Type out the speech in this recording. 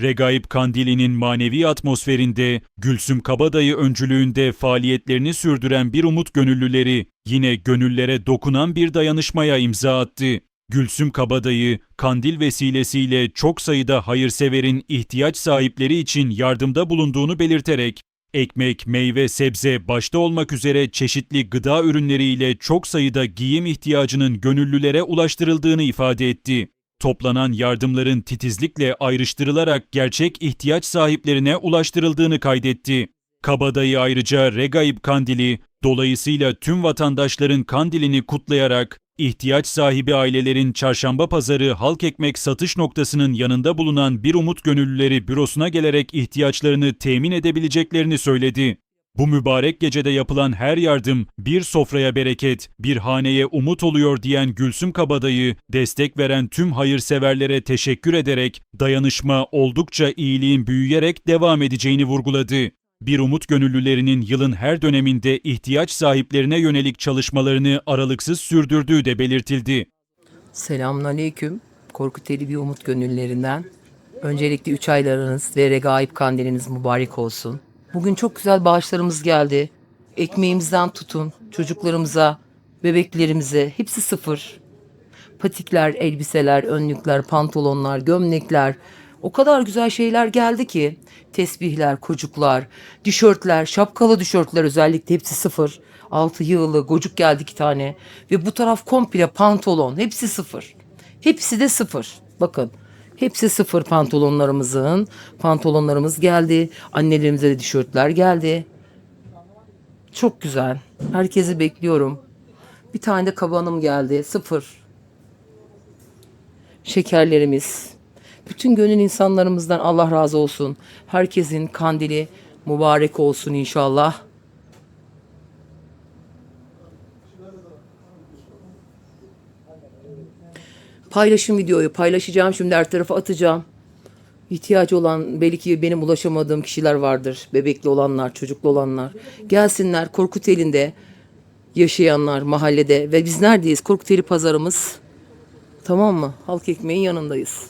Regaip Kandili'nin manevi atmosferinde Gülsüm Kabadayı öncülüğünde faaliyetlerini sürdüren bir umut gönüllüleri yine gönüllere dokunan bir dayanışmaya imza attı. Gülsüm Kabadayı, kandil vesilesiyle çok sayıda hayırseverin ihtiyaç sahipleri için yardımda bulunduğunu belirterek, ekmek, meyve, sebze başta olmak üzere çeşitli gıda ürünleriyle çok sayıda giyim ihtiyacının gönüllülere ulaştırıldığını ifade etti. Toplanan yardımların titizlikle ayrıştırılarak gerçek ihtiyaç sahiplerine ulaştırıldığını kaydetti. Kabadayı ayrıca Regaib Kandili, dolayısıyla tüm vatandaşların kandilini kutlayarak, ihtiyaç sahibi ailelerin çarşamba pazarı halk ekmek satış noktasının yanında bulunan Bir Umut Gönüllüleri bürosuna gelerek ihtiyaçlarını temin edebileceklerini söyledi. Bu mübarek gecede yapılan her yardım bir sofraya bereket, bir haneye umut oluyor diyen Gülsüm Kabadayı, destek veren tüm hayırseverlere teşekkür ederek dayanışma oldukça iyiliğin büyüyerek devam edeceğini vurguladı. Bir Umut Gönüllülerinin yılın her döneminde ihtiyaç sahiplerine yönelik çalışmalarını aralıksız sürdürdüğü de belirtildi. Selamünaleyküm. Korkuteli bir umut gönüllerinden. Öncelikle 3 aylarınız ve regaib kandiliniz mübarek olsun. Bugün çok güzel bağışlarımız geldi. Ekmeğimizden tutun, çocuklarımıza, bebeklerimize hepsi sıfır. Patikler, elbiseler, önlükler, pantolonlar, gömlekler. O kadar güzel şeyler geldi ki. Tesbihler, kocuklar, tişörtler, şapkalı tişörtler özellikle hepsi sıfır. Altı yığılı, gocuk geldi iki tane. Ve bu taraf komple pantolon. Hepsi sıfır. Hepsi de sıfır. Bakın. Hepsi sıfır pantolonlarımızın. Pantolonlarımız geldi. Annelerimize de tişörtler geldi. Çok güzel. Herkesi bekliyorum. Bir tane de kabanım geldi. Sıfır. Şekerlerimiz. Bütün gönül insanlarımızdan Allah razı olsun. Herkesin kandili mübarek olsun inşallah. Paylaşım videoyu paylaşacağım. Şimdi her tarafa atacağım. İhtiyacı olan belki benim ulaşamadığım kişiler vardır. Bebekli olanlar, çocuklu olanlar. Gelsinler Korkuteli'nde yaşayanlar mahallede ve biz neredeyiz? Korkuteli pazarımız. Tamam mı? Halk ekmeğin yanındayız.